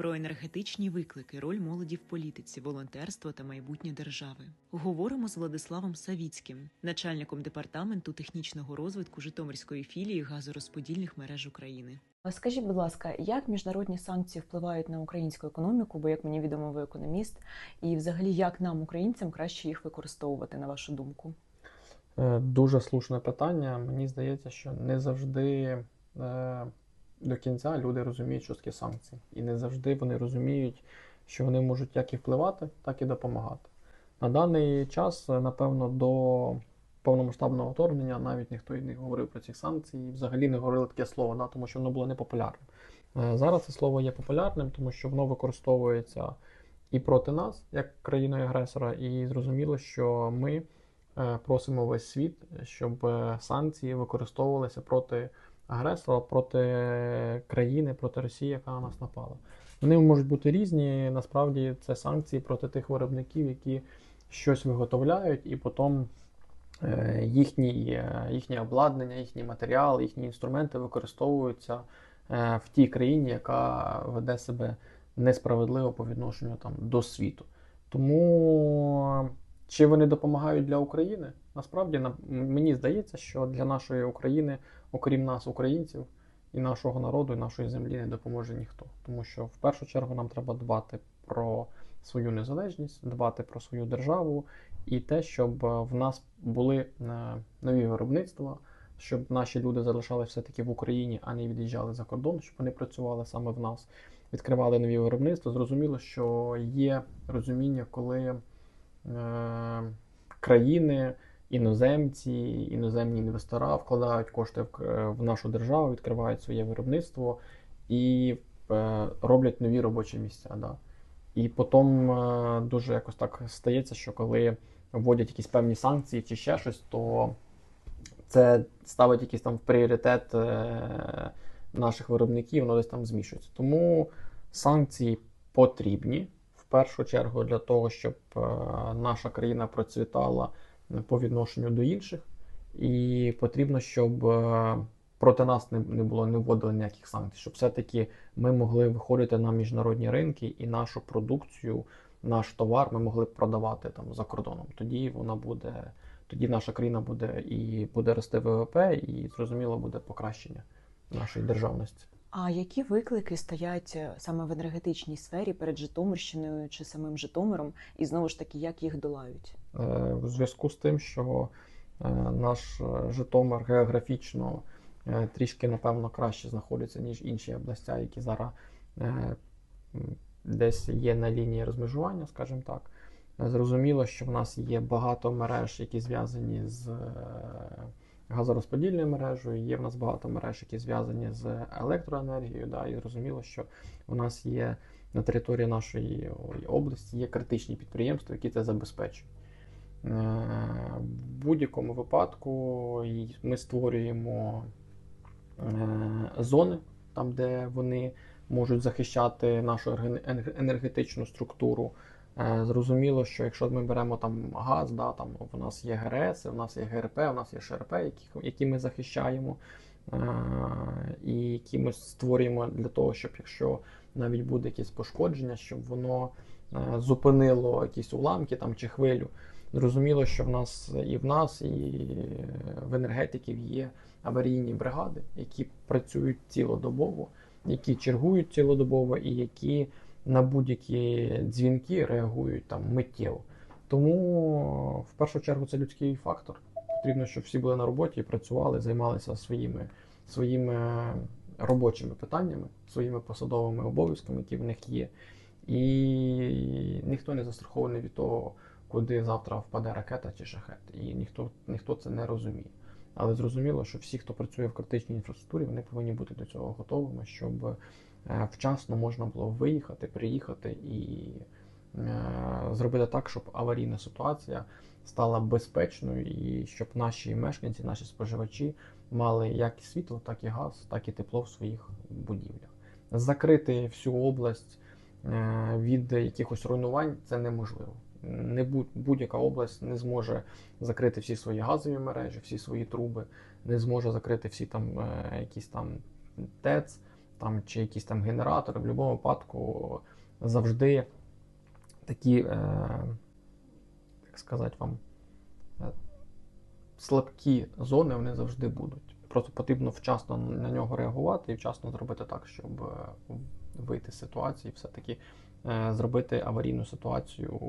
про енергетичні виклики, роль молоді в політиці, волонтерство та майбутнє держави. Говоримо з Владиславом Савіцьким, начальником департаменту технічного розвитку Житомирської філії газорозподільних мереж України. Скажіть, будь ласка, як міжнародні санкції впливають на українську економіку? Бо як мені відомо, ви економіст, і взагалі як нам, українцям, краще їх використовувати, на вашу думку? Е, Дуже слушне питання. Мені здається, що не завжди е, до кінця люди розуміють, що таке санкції. І не завжди вони розуміють, що вони можуть як і впливати, так і допомагати. На даний час, напевно, до повномасштабного вторгнення навіть ніхто і не говорив про ці санкції, взагалі не говорили таке слово, да, тому що воно було непопулярним. Е, Зараз це слово є популярним, тому що воно використовується і проти нас, як країни-агресора, і зрозуміло, що ми е, просимо весь світ, щоб е, санкції використовувалися проти агресора, проти країни, проти Росії, яка на нас напала. Вони можуть бути різні. Насправді це санкції проти тих виробників, які щось виготовляють, і потім е, їхні, е, їхнє обладнання, їхній матеріал, їхні інструменти використовуються е, в тій країні, яка веде себе несправедливо по відношенню там, до світу. Тому чи вони допомагають для України? Насправді мені здається, що для нашої України, окрім нас, українців, і нашого народу, і нашої землі не допоможе ніхто. Тому що в першу чергу нам треба дбати про свою незалежність, дбати про свою державу і те, щоб е, в нас були е, нові виробництва, щоб наші люди залишалися все-таки в Україні, а не від'їжджали за кордон, щоб вони працювали саме в нас, відкривали нові виробництва. Зрозуміло, що є розуміння, коли е, країни, іноземці, іноземні інвестора вкладають кошти в, к- в нашу державу, відкривають своє виробництво і е, роблять нові робочі місця. Да. І потім е, дуже якось так стається, що коли вводять якісь певні санкції чи ще щось, то це ставить якийсь там в пріоритет е, наших виробників, воно десь там змішується. Тому санкції потрібні в першу чергу для того, щоб е, наша країна процвітала по відношенню до інших, і потрібно, щоб е, проти нас не, було не вводили ніяких санкцій, щоб все-таки ми могли виходити на міжнародні ринки і нашу продукцію, наш товар ми могли б продавати там за кордоном. Тоді вона буде, тоді наша країна буде і буде рости ВВП, і зрозуміло буде покращення нашої державності. А які виклики стоять е, саме в енергетичній сфері перед Житомирщиною чи самим Житомиром, і знову ж таки, як їх долають? Е, в зв'язку з тим, що е, наш е, Житомир географічно трішки, напевно, краще знаходиться, ніж інші областя, які зараз десь є на лінії розмежування, скажімо так. Зрозуміло, що в нас є багато мереж, які зв'язані з газорозподільною мережею, є в нас багато мереж, які зв'язані з електроенергією. Да, і зрозуміло, що у нас є на території нашої області є критичні підприємства, які це забезпечують. Е, В будь-якому випадку ми створюємо е, зони, там, де вони можуть захищати нашу ерге- енергетичну структуру. Е, Зрозуміло, що якщо ми беремо там газ, да, там в нас є ГРС, в нас є ГРП, в нас є ШРП, які, які ми захищаємо, і які ми створюємо для того, щоб якщо навіть буде якесь пошкодження, щоб воно зупинило якісь уламки там чи хвилю. Зрозуміло, що в нас і в нас, і в енергетиків є аварійні бригади, які працюють цілодобово, які чергують цілодобово і які на будь-які дзвінки реагують там миттєво. Тому в першу чергу це людський фактор. Потрібно, щоб всі були на роботі працювали, займалися своїми, своїми робочими питаннями, своїми посадовими обов'язками, які в них є. І ніхто не застрахований від того, куди завтра впаде ракета чи шахет. І ніхто, ніхто це не розуміє. Але зрозуміло, що всі, хто працює в критичній інфраструктурі, вони повинні бути до цього готовими, щоб е, вчасно можна було виїхати, приїхати і е, зробити так, щоб аварійна ситуація стала безпечною і щоб наші мешканці, наші споживачі мали як і світло, так і газ, так і тепло в своїх будівлях. Закрити всю область е, від якихось руйнувань це неможливо. Не будь- будь-яка область не зможе закрити всі свої газові мережі, всі свої труби, не зможе закрити всі там е, якісь там ТЕЦ там, чи якісь там генератори, в будь-якому випадку завжди такі, е, як сказати вам, е, слабкі зони вони завжди будуть. Просто потрібно вчасно на нього реагувати і вчасно зробити так, щоб вийти з ситуації, все-таки е, зробити аварійну ситуацію,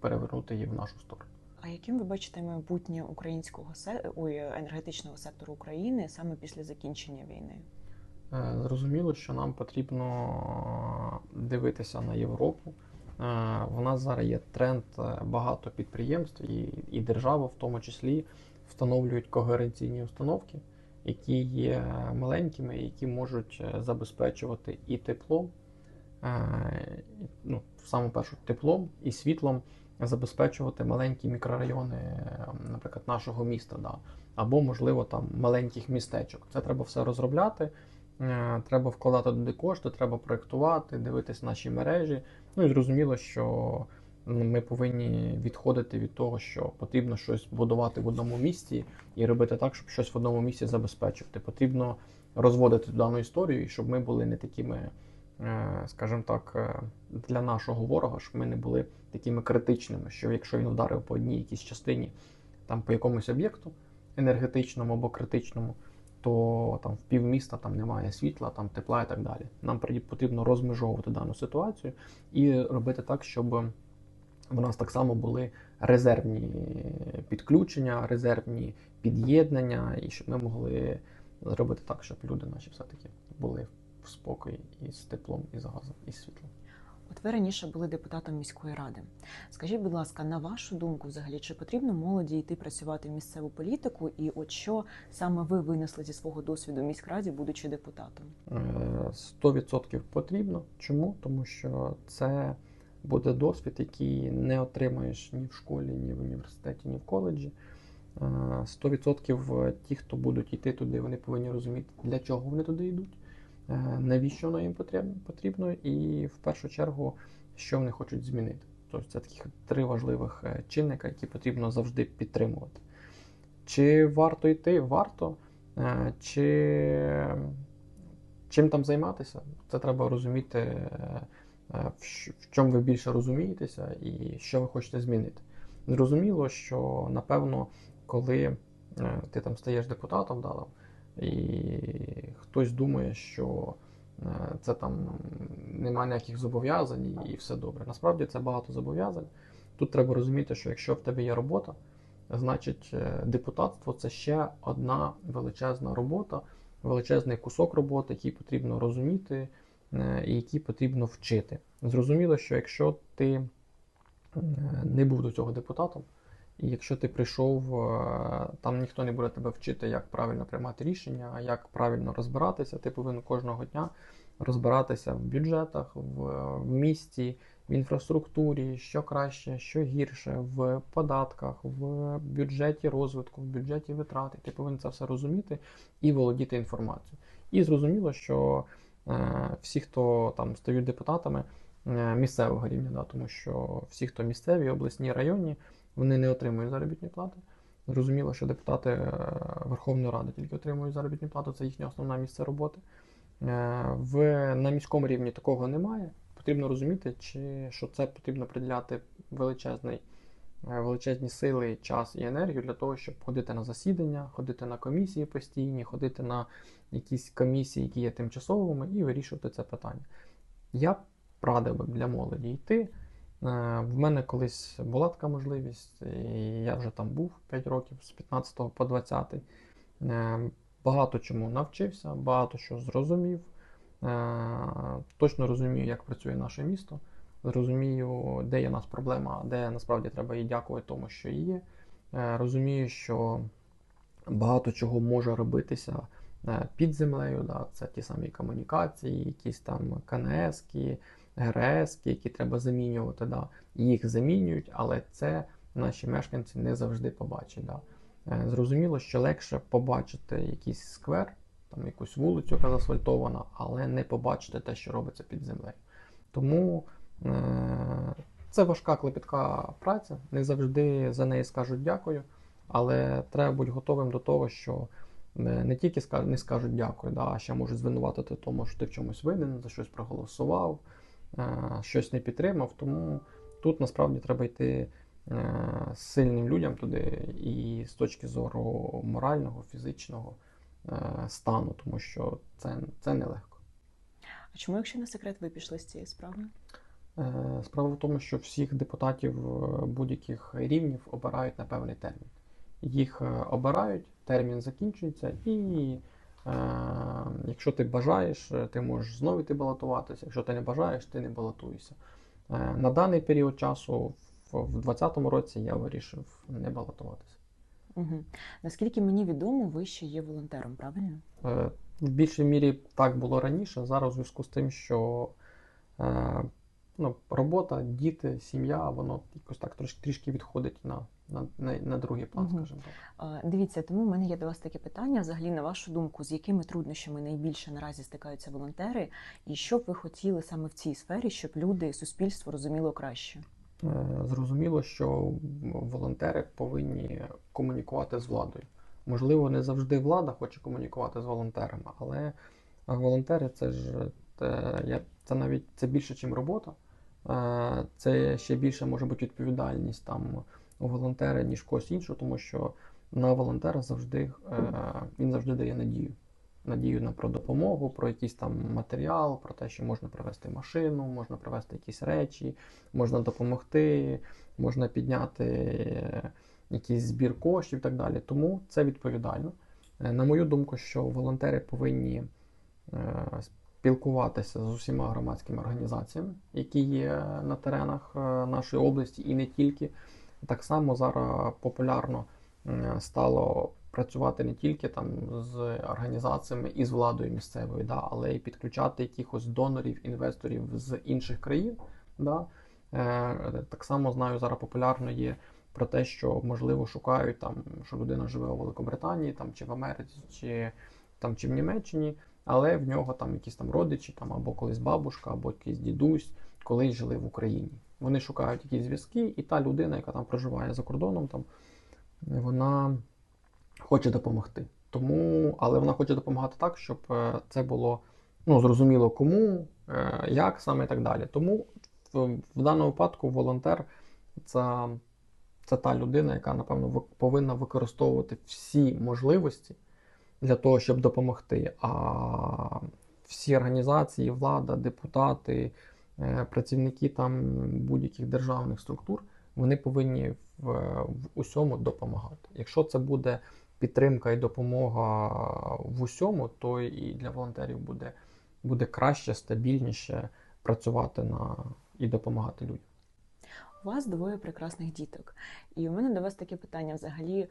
перевернути її в нашу сторону. А яким ви бачите майбутнє українського се... Ой, енергетичного сектору України саме після закінчення війни? Е, Зрозуміло, що нам потрібно дивитися на Європу. Е, У нас зараз є тренд багато підприємств і, і держава в тому числі встановлюють когеренційні установки, які є маленькими, які можуть е, забезпечувати і теплом, е, ну, саме першу теплом і світлом забезпечувати маленькі мікрорайони, е, наприклад, нашого міста, да, або, можливо, там маленьких містечок. Це треба все розробляти. Треба вкладати туди кошти, треба проєктувати, дивитись наші мережі. Ну і зрозуміло, що ми повинні відходити від того, що потрібно щось будувати в одному місці і робити так, щоб щось в одному місці забезпечувати. Потрібно розводити дану історію, щоб ми були не такими, е, скажімо так, е, для нашого ворога, щоб ми не були такими критичними, що якщо він ударив по одній якійсь частині, там по якомусь об'єкту енергетичному або критичному, то там в півміста там немає світла, там тепла і так далі. Нам потрібно розмежовувати дану ситуацію і робити так, щоб в нас так само були резервні підключення, резервні під'єднання, і щоб ми могли зробити так, щоб люди наші все-таки були в спокої і з теплом, і з газом, і з світлом. От ви раніше були депутатом міської ради. Скажіть, будь ласка, на вашу думку, взагалі, чи потрібно молоді йти працювати в місцеву політику? І от що саме ви винесли зі свого досвіду в міськраді, будучи депутатом? Е, 100% потрібно. Чому? Тому що це буде досвід, який не отримаєш ні в школі, ні в університеті, ні в коледжі. Е, 100% ті, хто будуть йти туди, вони повинні розуміти, для чого вони туди йдуть, е, навіщо воно їм потрібно, і в першу чергу, що вони хочуть змінити. Тобто це таких три важливих е, чинника, які потрібно завжди підтримувати. Чи варто йти? Варто. Е, Чи чим там займатися? Це треба розуміти, е, е, в чому ви більше розумієтеся і що ви хочете змінити. Зрозуміло, що напевно, коли е, ти там стаєш депутатом, да, і хтось думає, що е, це там немає ніяких зобов'язань і все добре. Насправді це багато зобов'язань. Тут треба розуміти, що якщо в тебе є робота, значить е, депутатство це ще одна величезна робота, величезний кусок роботи, який потрібно розуміти е, і який потрібно вчити. Зрозуміло, що якщо ти е, не був до цього депутатом, і якщо ти прийшов, е, там ніхто не буде тебе вчити, як правильно приймати рішення, як правильно розбиратися, ти повинен кожного дня розбиратися в бюджетах, в, місті, в інфраструктурі, що краще, що гірше, в податках, в бюджеті розвитку, в бюджеті витрат. Ти повинен це все розуміти і володіти інформацією. І зрозуміло, що е, всі, хто там стають депутатами е, місцевого рівня, да, тому що всі, хто місцеві, обласні, районні, вони не отримують заробітні плати. Зрозуміло, що депутати е, Верховної Ради тільки отримують заробітну плату, це їхнє основне місце роботи. Е, В, на міському рівні такого немає. Потрібно розуміти, чи, що це потрібно приділяти величезний, е, величезні сили, час і енергію для того, щоб ходити на засідання, ходити на комісії постійні, ходити на якісь комісії, які є тимчасовими, і вирішувати це питання. Я радив би для молоді йти. Е, В мене колись була така можливість, і я вже там був 5 років з 15 по 20. Е, Багато чому навчився, багато що зрозумів. Е, Точно розумію, як працює наше місто. Розумію, де є у нас проблема, де насправді треба їй дякувати тому, що є. Розумію, що багато чого може робитися під землею. Да? Це ті самі комунікації, якісь там КНС, ГРС, які треба замінювати. Да? Їх замінюють, але це наші мешканці не завжди побачать. Да? Е, Зрозуміло, що легше побачити якийсь сквер, там якусь вулицю, яка заасфальтована, але не побачити те, що робиться під землею. Тому е, це важка клопітка праця, не завжди за неї скажуть дякую, але треба бути готовим до того, що е, не тільки не скажуть дякую, да, а ще можуть звинуватити тому, що ти в чомусь винен, за щось проголосував, е, щось не підтримав. Тому тут насправді треба йти е, сильним людям туди і з точки зору морального, фізичного е, стану, тому що це, це нелегко. А чому, якщо не секрет, ви пішли з цієї справи? Справа в тому, що всіх депутатів будь-яких рівнів обирають на певний термін. Їх обирають, термін закінчується, і е, якщо ти бажаєш, е, ти можеш знову йти балотуватися. Якщо ти не бажаєш, ти не балотуєшся. Е, На даний період часу, в 2020 році, я вирішив не балотуватися. Угу. Наскільки мені відомо, ви ще є волонтером, правильно? Е, В більшій мірі так було раніше. Зараз у зв'язку з тим, що е, ну, робота, діти, сім'я, воно якось так трошки трішки відходить на, на, на, на другий план, Мгм. скажімо так. Дивіться, тому в мене є до вас таке питання. Взагалі, на вашу думку, з якими труднощами найбільше наразі стикаються волонтери, і що б ви хотіли саме в цій сфері, щоб люди, суспільство розуміло краще? Е, Зрозуміло, що волонтери повинні комунікувати з владою. Можливо, не завжди влада хоче комунікувати з волонтерами, але волонтери це ж те, я- це навіть це більше, ніж робота. Це ще більше може бути відповідальність там у волонтера, ніж когось іншого, тому що на волонтера завжди е, він завжди дає надію. Надію на про допомогу, про якийсь там матеріал, про те, що можна привезти машину, можна привезти якісь речі, можна допомогти, можна підняти е, якийсь збір коштів і так далі. Тому це відповідально. Е, На мою думку, що волонтери повинні спілкуватися з усіма громадськими організаціями, які є на теренах е, нашої області, і не тільки. Так само зараз популярно стало працювати не тільки там з організаціями і з владою місцевою, да, але й підключати якихось донорів, інвесторів з інших країн. Да. Е, Так само знаю, зараз популярно є про те, що можливо шукають там, що людина живе у Великобританії, там чи в Америці, чи там чи в Німеччині, але в нього там якісь там родичі, там або колись бабушка, або якийсь дідусь, колись жили в Україні. Вони шукають якісь зв'язки, і та людина, яка там проживає за кордоном, там вона хоче допомогти. Тому, але вона хоче допомагати так, щоб е, це було ну, зрозуміло кому, е, як саме і так далі. Тому в, даному випадку волонтер це, це та людина, яка, напевно, повинна використовувати всі можливості для того, щоб допомогти. А всі організації, влада, депутати, е, працівники там будь-яких державних структур, вони повинні в, в усьому допомагати. Якщо це буде підтримка і допомога в усьому, то і для волонтерів буде, буде краще, стабільніше працювати на і допомагати людям. У вас двоє прекрасних діток. І у мене до вас таке питання: взагалі,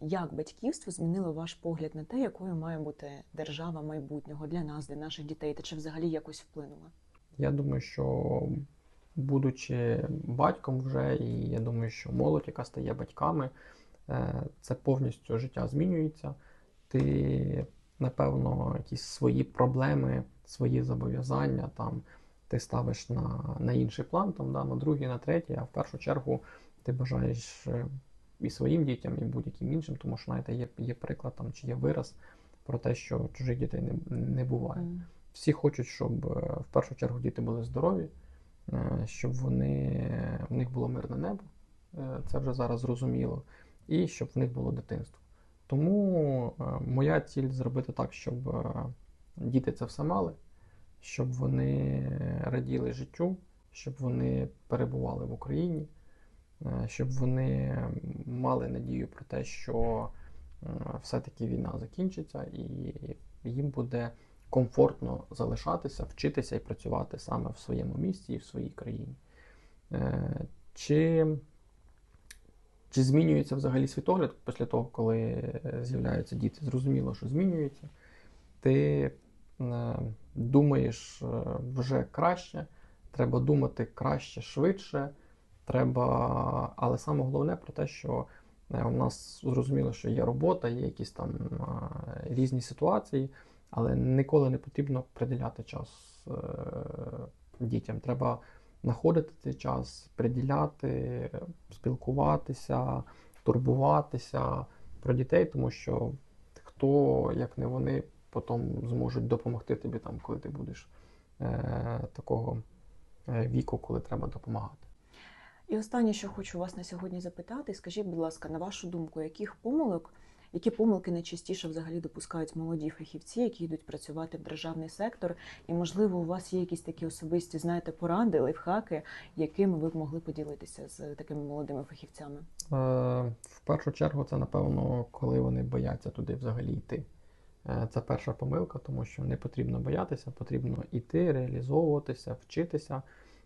як батьківство змінило ваш погляд на те, якою має бути держава майбутнього для нас, для наших дітей, та чи взагалі якось вплинуло? Я думаю, що будучи батьком вже, і я думаю, що молодь, яка стає батьками, е, це повністю життя змінюється. Ти, напевно, якісь свої проблеми, свої зобов'язання там ти ставиш на, на інший план, там, да, на другий, на третій, а в першу чергу ти бажаєш е, і своїм дітям, і будь-яким іншим, тому що знаєте, є, є приклад там, чи є вираз про те, що чужих дітей не, не буває. М. Всі хочуть, щоб е, в першу чергу діти були здорові, е, щоб вони, в них було мирне небо, е, це вже зараз зрозуміло, і щоб в них було дитинство. Тому моя ціль зробити так, щоб діти це все мали, щоб вони раділи життю, щоб вони перебували в Україні, щоб вони мали надію про те, що е, все-таки війна закінчиться і їм буде комфортно залишатися, вчитися і працювати саме в своєму місті і в своїй країні. Е, Чи, чи змінюється взагалі світогляд після того, коли е, з'являються діти? Зрозуміло, що змінюється. Ти е, думаєш е, вже краще, треба думати краще, швидше. Треба, але саме головне про те, що е, у нас зрозуміло, що є робота, є якісь там е, різні ситуації, але ніколи не потрібно приділяти час е, дітям. Треба знаходити цей час, приділяти, спілкуватися, турбуватися про дітей, тому що хто, як не вони, потім зможуть допомогти тобі там, коли ти будеш такого віку, коли треба допомагати. І останнє, що хочу вас на сьогодні запитати, скажіть, будь ласка, на вашу думку, яких помилок, які помилки найчастіше взагалі допускають молоді фахівці, які йдуть працювати в державний сектор? І можливо, у вас є якісь такі особисті, знаєте, поради, лайфхаки, якими ви б могли поділитися з такими молодими фахівцями? Е, В першу чергу, це напевно, коли вони бояться туди взагалі йти. Е, Це перша помилка, тому що не потрібно боятися, потрібно йти, реалізовуватися, вчитися,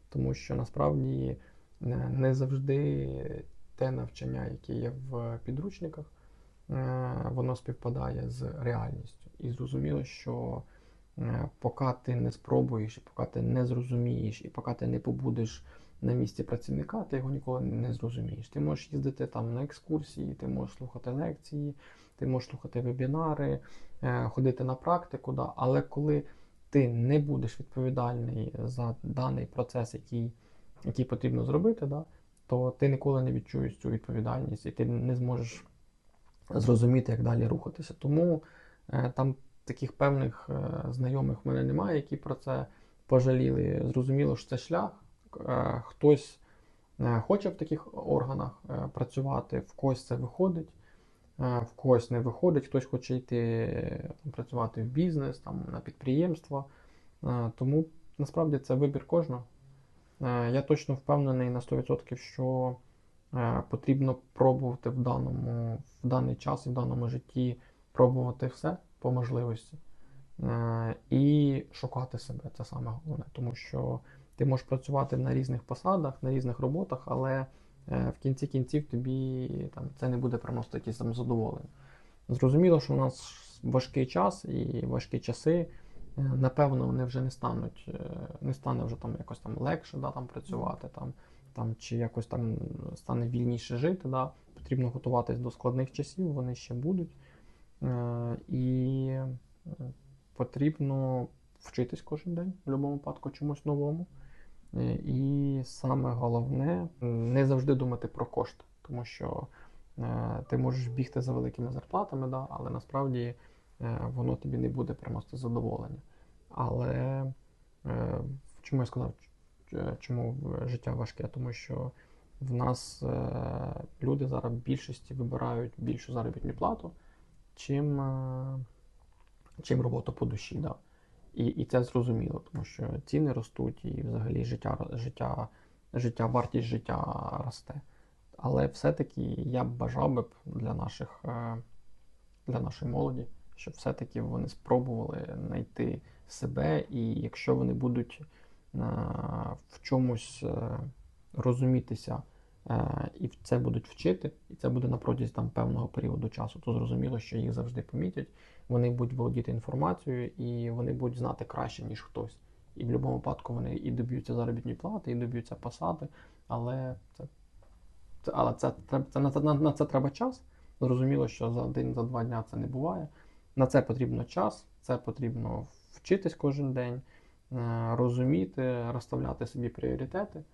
тому що насправді не завжди те навчання, яке є в підручниках, е, воно співпадає з реальністю. І зрозуміло, що е, поки ти не спробуєш, поки ти не зрозумієш, і поки ти не побудеш на місці працівника, ти його ніколи не зрозумієш. Ти можеш їздити там на екскурсії, ти можеш слухати лекції, ти можеш слухати вебінари, е, ходити на практику, да, але коли ти не будеш відповідальний за даний процес, який, який потрібно зробити, да, то ти ніколи не відчуєш цю відповідальність і ти не зможеш зрозуміти, як далі рухатися. Тому е, там таких певних е, знайомих в мене немає, які про це пожаліли. Зрозуміло, що це шлях. Е, Хтось е, хоче в таких органах е, працювати, в когось це виходить, е, в когось не виходить, хтось хоче йти там, працювати в бізнес, там, на підприємство. Е, Тому насправді це вибір кожного. Е, Я точно впевнений на 100%, що е, потрібно пробувати в даному, в даний час і в даному житті пробувати все по можливості. Е, І шукати себе це саме головне, тому що ти можеш працювати на різних посадах, на різних роботах, але в кінці кінців тобі там, це не буде приносити якісь там задоволення. Зрозуміло, що у нас важкий час і важкі часи. Напевно, вони вже не стануть, е, не стане вже там якось там легше да, там працювати, там, там, чи якось там стане вільніше жити. Да. Потрібно готуватись до складних часів, вони ще будуть. Е, І е, потрібно вчитись кожен день в будь-якому випадку чомусь новому. І саме головне не завжди думати про кошти, тому що ти можеш бігти за великими зарплатами, да, але насправді воно тобі не буде приносити задоволення. Але е, чому я сказав, чому життя важке? Тому що в нас е, люди зараз в більшості вибирають більшу заробітну плату, чим, е, чим роботу по душі. Да. І, і це зрозуміло, тому що ціни ростуть, і взагалі життя, життя, життя, вартість життя росте. Але все-таки я б бажав би для наших е, для нашої молоді, щоб все-таки вони спробували знайти себе, і якщо вони будуть е, в чомусь е, розумітися е, і це будуть вчити, і це буде на протязі там певного періоду часу, то зрозуміло, що їх завжди помітять. Вони будуть володіти інформацією і вони будуть знати краще, ніж хтось. І в будь-якому випадку вони і доб'ються заробітної плати, і доб'ються посади, але це, але це, це, це, на, на, на це треба час. Зрозуміло, що за один, за два дня це не буває. На це потрібно час, це потрібно вчитись кожен день, е, розуміти, розставляти собі пріоритети,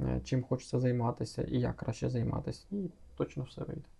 е, чим хочеться займатися і як краще займатися, і точно все вийде.